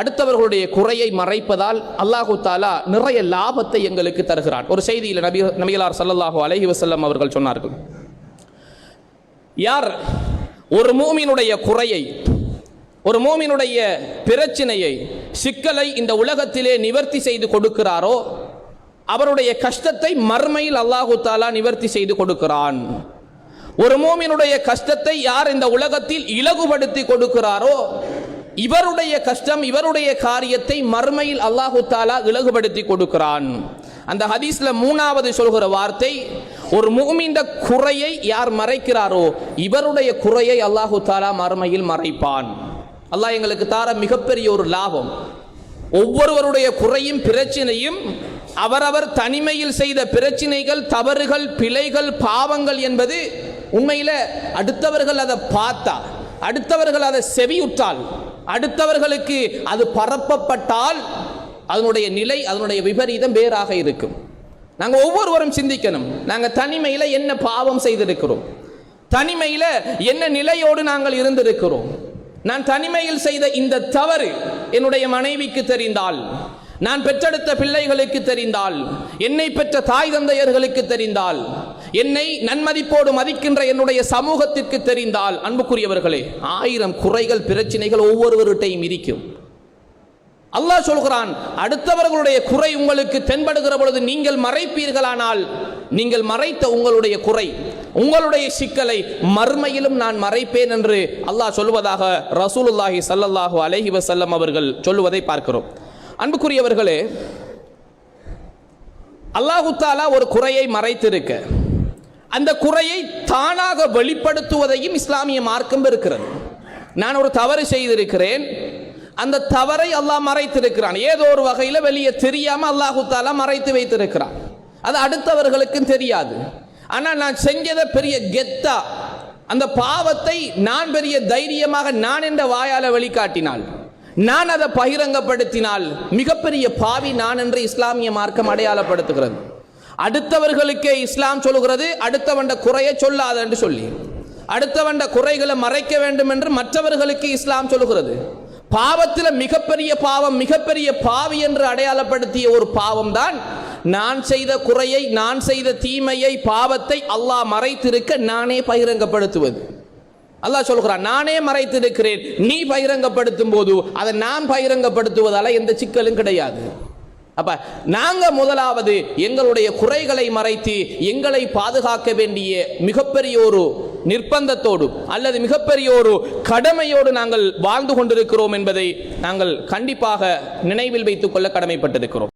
அடுத்தவர்களுடைய குறையை மறைப்பதால் அல்லாஹு தாலா நிறைய லாபத்தை எங்களுக்கு தருகிறான். ஒரு செய்தியில் நபி நபிகளார் ஸல்லல்லாஹு அலஹி வசல்லம் அவர்கள் சொன்னார்கள். யார் ஒரு மூமினுடைய குறையை ஒரு மூமினுடைய பிரச்சனையை சிக்கலை இந்த உலகத்திலே நிவர்த்தி செய்து கொடுக்கிறாரோ அவருடைய கஷ்டத்தை மர்மையில் அல்லாஹு தாலா நிவர்த்தி செய்து கொடுக்கிறான். ஒரு மூமினுடைய கஷ்டத்தை யார் இந்த உலகத்தில் இலகுபடுத்தி கொடுக்கிறாரோ இவருடைய கஷ்டம் இவருடைய காரியத்தை மர்மையில் அல்லாஹு தாலா இலகுபடுத்தி கொடுக்கிறான். அந்த ஹதீஸ்ல மூணாவது சொல்கிற வார்த்தை ஒரு முகமிந்த குறையை யார் மறைக்கிறாரோ இவருடைய குறையை அல்லாஹு தாலா மறுமையில் மறைப்பான். அல்லாஹ் எங்களுக்கு தார மிகப்பெரிய ஒரு லாபம். ஒவ்வொருவருடைய குறையும் பிரச்சனையும் அவரவர் தனிமையில் செய்த பிரச்சனைகள் தவறுகள் பிழைகள் பாவங்கள் என்பது உண்மையில் அடுத்தவர்கள் அதை பார்த்தா அடுத்தவர்கள் அதை செவியுற்றால் அடுத்தவர்களுக்கு அது பரப்பப்பட்டால் அதனுடைய நிலை அதனுடைய விபரீதம் வேறாக இருக்கும். நாங்கள் ஒவ்வொருவரும் சிந்திக்கணும். நாங்கள் தனிமையில் என்ன பாவம் செய்திருக்கிறோம்? தனிமையில் என்ன நிலையோடு நாங்கள் இருந்திருக்கிறோம்? நான் தனிமையில் செய்த இந்த தவறு என்னுடைய மனைவிக்கு தெரிந்தால் நான் பெற்றெடுத்த பிள்ளைகளுக்கு தெரிந்தால் என்னை பெற்ற தாய் தந்தையர்களுக்கு தெரிந்தால் என்னை நன்மதிப்போடு மதிக்கின்ற என்னுடைய சமூகத்திற்கு தெரிந்தால் அன்புக்குரியவர்களே ஆயிரம் குறைகள் பிரச்சனைகள் ஒவ்வொருவருட்டையும் இருக்கும். அல்லாஹ் சொல்கிறான் அடுத்தவர்களுடைய குறை உங்களுக்கு தென்படுகிற பொழுது நீங்கள் மறைப்பீர்களானால் நீங்கள் மறைத்த உங்களுடைய குறை உங்களுடைய சிக்கலை மறுமையிலும் நான் மறைப்பேன் என்று அல்லாஹ் சொல்வதாக ரசூலுல்லாஹி சல்லல்லாஹு அலஹி வசல்லம் அவர்கள் சொல்லுவதை பார்க்கிறோம். அன்புக்குரியவர்களே அல்லாஹு தாலா ஒரு குறையை மறைத்திருக்க அந்த குறையை தானாக வெளிப்படுத்துவதையும் இஸ்லாமிய மார்க்கம் இருக்கிறது. நான் ஒரு தவறு செய்திருக்கிறேன். அந்த தவறை அல்லாஹ் மறைத்திருக்கிறான். ஏதோ ஒரு வகையில் வெளியே தெரியாம அல்லாஹு தாலா மறைத்து வைத்திருக்கிறான். அது அடுத்தவர்களுக்கும் தெரியாது. ஆனால் நான் செஞ்சதை பெரிய கெத்தா. அந்த பாவத்தை நான் பெரிய தைரியமாக நான் என்ற வாயால வெளிக்காட்டினால் நான் அதை பகிரங்கப்படுத்தினால் மிகப்பெரிய பாவி நான் என்று இஸ்லாமிய மார்க்கம் அடையாளப்படுத்துகிறது. அடுத்தவர்களுக்கே இஸ்லாம் சொல்லுகிறது அடுத்தவண்ட குறையை சொல்லாத என்று சொல்லி. அடுத்தவண்ட குறைகளை மறைக்க வேண்டும் என்று மற்றவர்களுக்கு இஸ்லாம் சொல்லுகிறது. பாவத்தில் மிகப்பெரிய பாவம் மிகப்பெரிய பாவி என்று அடையாளப்படுத்திய ஒரு பாவம் தான் நான் செய்த குறையை நான் செய்த தீமையை பாவத்தை அல்லாஹ் மறைத்திருக்க நானே பகிரங்கப்படுத்துவது. அல்லாஹ் சொல்கிறான் நானே மறைத்திருக்கிறேன் நீ பகிரங்கப்படுத்தும் போது அதை நான் பகிரங்கப்படுத்துவதால எந்த சிக்கலும் கிடையாது. அப்ப நாங்க முதலாவது எங்களுடைய குறைகளை மறைத்து எங்களை பாதுகாக்க வேண்டிய மிகப்பெரிய ஒரு நிர்பந்தத்தோடு அல்லது மிகப்பெரிய ஒரு கடமையோடு நாங்கள் வாழ்ந்து கொண்டிருக்கிறோம் என்பதை நாங்கள் கண்டிப்பாக நினைவில் வைத்துக் கொள்ள கடமைப்பட்டிருக்கிறோம்.